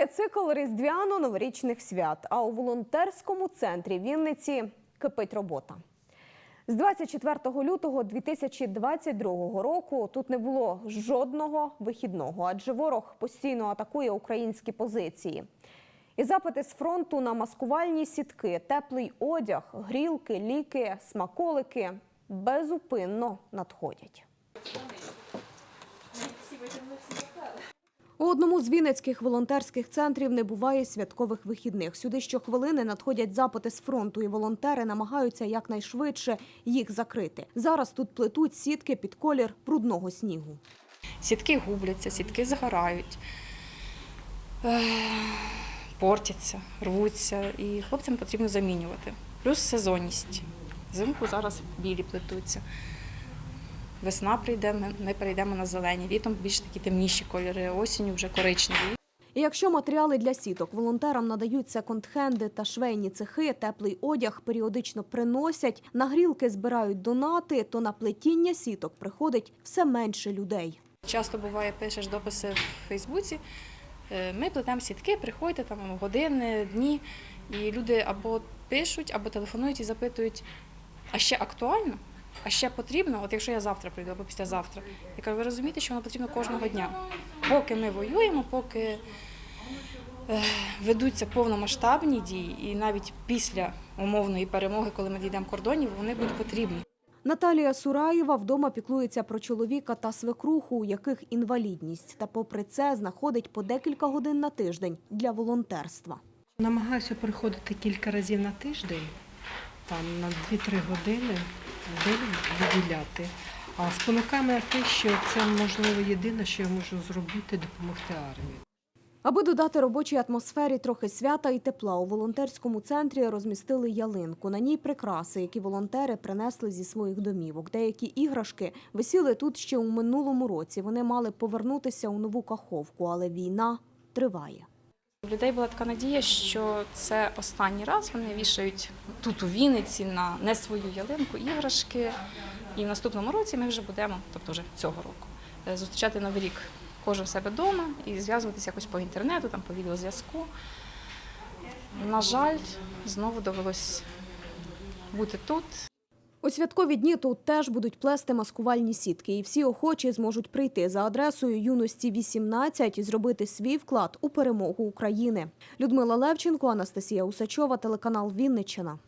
Триває цикл різдвяно-новорічних свят. А у волонтерському центрі Вінниці кипить робота. З 24 лютого 2022 року тут не було жодного вихідного, адже ворог постійно атакує українські позиції. І запити з фронту на маскувальні сітки, теплий одяг, грілки, ліки, смаколики безупинно надходять. У одному з вінницьких волонтерських центрів не буває святкових вихідних. Сюди щохвилини надходять запити з фронту, і волонтери намагаються якнайшвидше їх закрити. Зараз тут плетуть сітки під колір брудного снігу. Сітки губляться, сітки загорають, портяться, рвуться, і хлопцям потрібно замінювати. Плюс сезонність. Взимку зараз білі плетуться. Весна прийде, ми, перейдемо на зелені. Літом більш такі темніші кольори, осінню вже коричневі. І якщо матеріали для сіток волонтерам надають секонд-хенди та швейні цехи, теплий одяг періодично приносять, на грілки збирають донати, то на плетіння сіток приходить все менше людей. Часто буває, пишеш дописи в Фейсбуці. е, Ми плетемо сітки, приходьте там години, дні, і люди або пишуть, або телефонують і запитують, а ще актуально, а ще потрібно, от якщо я завтра прийду або післязавтра. Я кажу, ви розумієте, що воно потрібно кожного дня. Поки ми воюємо, поки е, ведуться повномасштабні дії, і навіть після умовної перемоги, коли ми дійдемо кордонів, вони будуть потрібні. Наталія Сураєва вдома піклується про чоловіка та свекруху, у яких інвалідність. Та попри це знаходить по декілька годин на тиждень для волонтерства. Намагаюся приходити кілька разів на тиждень, там на 2-3 години виділяти. А спонукає мене те, що це можливо єдине, що я можу зробити, допомогти армії. Аби додати робочій атмосфері трохи свята і тепла, у волонтерському центрі розмістили ялинку. На ній прикраси, які волонтери принесли зі своїх домівок. Деякі іграшки висіли тут ще у минулому році. Вони мали повернутися у нову каховку, але війна триває. У людей була така надія, що це останній раз вони вішають тут у Вінниці на не свою ялинку іграшки. І в наступному році ми вже будемо, тобто вже цього року, е, зустрічати новий рік кожен себе вдома і зв'язуватися якось по інтернету, там по відеозв'язку. На жаль, знову довелось бути тут. У святкові дні тут теж будуть плести маскувальні сітки, і всі охочі зможуть прийти за адресою юності 18 і зробити свій вклад у перемогу України. Людмила Левченко, Анастасія Усачова, телеканал Вінниччина.